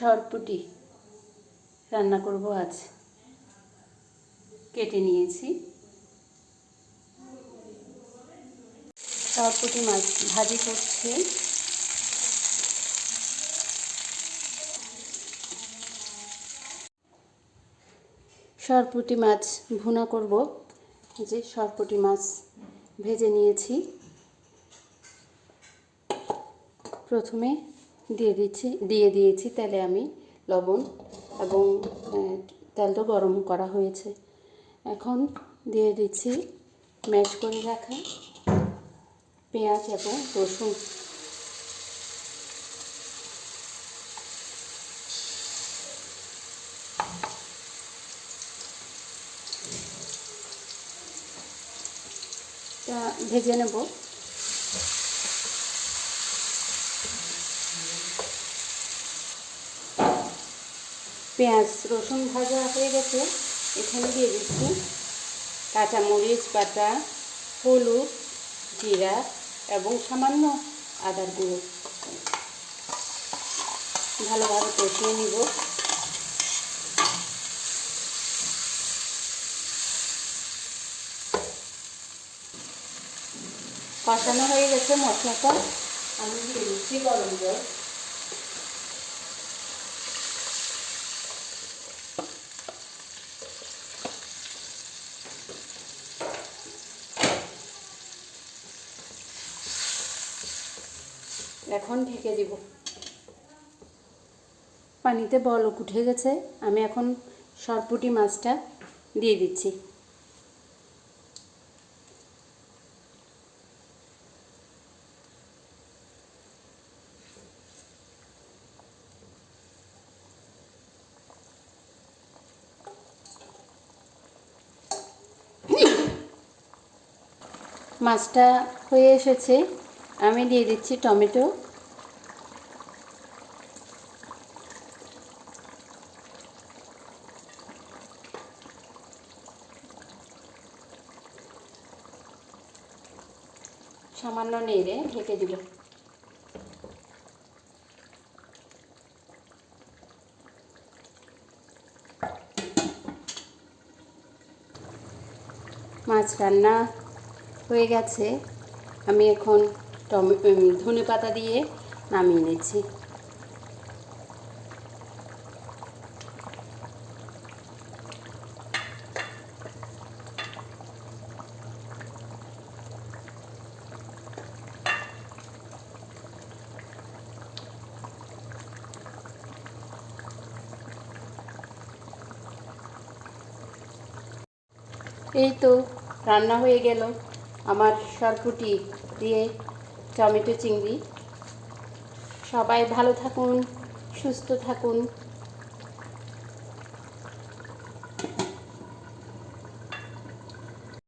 সরপুটি রান্না করব আজ। কেটে নিয়েছি। সরপুটি মাছ ভাজি করছি। সরপুটি মাছ ভুনা করব। যে সরপুটি মাছ ভেজে নিয়েছি। প্রথমে দিয়ে দিচ্ছি, দিয়ে দিয়েছি তেলে আমি লবণ এবং তেলটা গরম করা হয়েছে। এখন দিয়ে দিচ্ছি ম্যাশ করে রাখা পেঁয়াজ এবং রসুন। ভেজে নেব। পেঁয়াজ রসুন ভাজা হয়ে গেছে। এখানে দিয়ে দিচ্ছি কাঁচামরিচ বাটা, হলুদ, জিরা এবং সামান্য আদার গুঁড়ো। ভালোভাবে কষিয়ে নিব। কষানো হয়ে গেছে মশলাটা। আমি দিয়ে দিচ্ছি গরম জল। এখন ঢেকে দিব। পানিতে বলক উঠে গেছে। আমি এখন সরপুটি মাছটা দিয়ে দিচ্ছি। মাছটা হয়ে এসেছে। আমি দিয়ে দিচ্ছি টমেটো। সামান্য নেড়ে ঢেকে দিব মাছ রান্না হয়ে গেছে। আমি এখন টমে ধনে পাতা দিয়ে নামিয়ে নিচ্ছি। এই তো রান্না হয়ে গেল। আমার সরপুটি দিয়ে টমেটো চিংড়ি। সবাই ভালো থাকুন সুস্থ থাকুন।